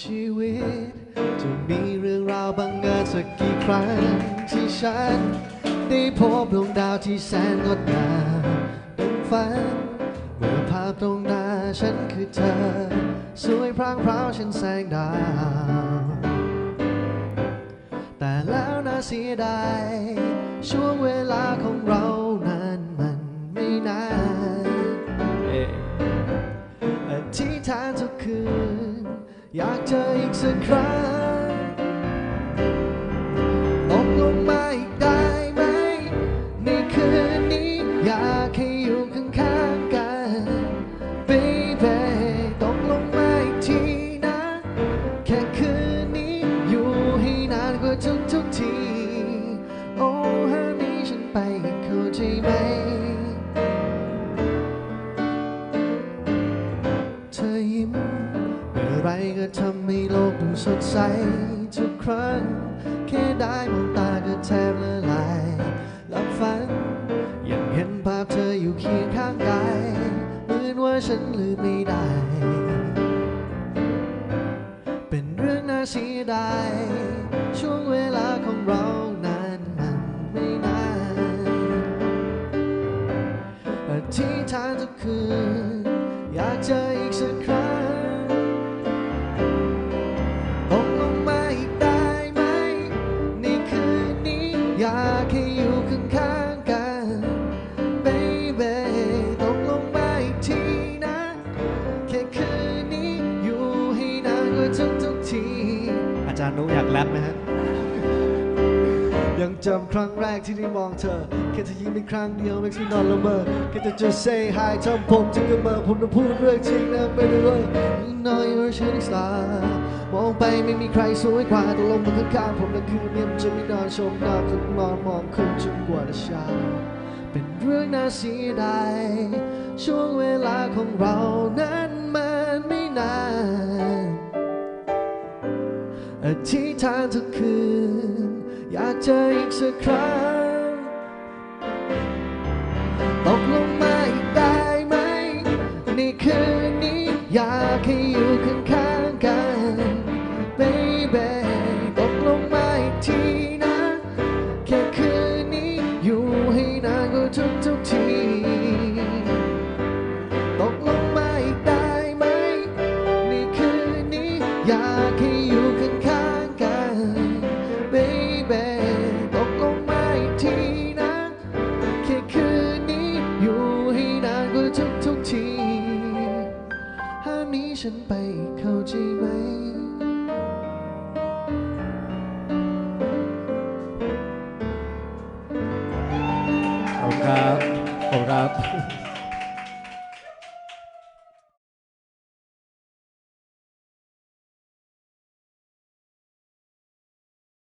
ชีวิต จะมีเรื่องราวบังเอิญสักกี่ครั้ง ที่ฉัน ได้พบดวงดาวที่แสนงดงามดังฝัน เมื่อภาพตรงหน้าฉันคือเธอ สวยพรางพราวฉันแสงดาว แต่แล้วน่าเสียดายช่วงเวลาของเรานั้นมันไม่นานเอ่อธิษฐานทุกคืน อยากเจออีกสักครั้ง ทำให้โลกดูสดใส ทุกครั้ง แค่ได้มองตาก็แทบละลายหลับฝัน ยังเห็นภาพเธออยู่เคียงข้างกายเหมือนว่าฉันลืมไม่ได้ เป็นเรื่องน่าเสียดายช่วงเวลาของเรานั้นมันไม่นานอธิษฐานทุกคืนอยากเจออีกสักครั้ง ทุกทุกๆที อาจารย์นุอยากแรปไหมฮะ ยังจำครั้งแรกที่ได้มองเธอ แค่เธอยิ้มเป็นครั้งเดียว makes me นอนละเมอแค่เธอจะ say hi ทำผมจึงก็เมอผมต้องพูดเรื่องจริงนะไม่ได้เลย You know you're a shooting star มองไปไม่มีใครสวยกว่าตกลงมาข้างๆผมและคืนนี้มันจะไม่นอนชมดาวทุกนอนมองคืนจนกว่าจะเช้าเป็นเรื่องน่าเสียดายช่วงเวลาของเรานั้นมัน อธิษฐานทุกคืน อยากเจออีกสักครั้ง ตกลงมาอีกได้ไหม ในคืนนี้อยากให้อยู่ข้างๆกัน baby ตกลงมาอีกทีนะ แค่คืนนี้อยู่ให้นานกว่าทุกทุกๆทีตกลงมาอีกได้ไหม ในคืนนี้อยาก ฉันไปเข้าใจไหม ขอบคุณครับ ขอบคุณครับ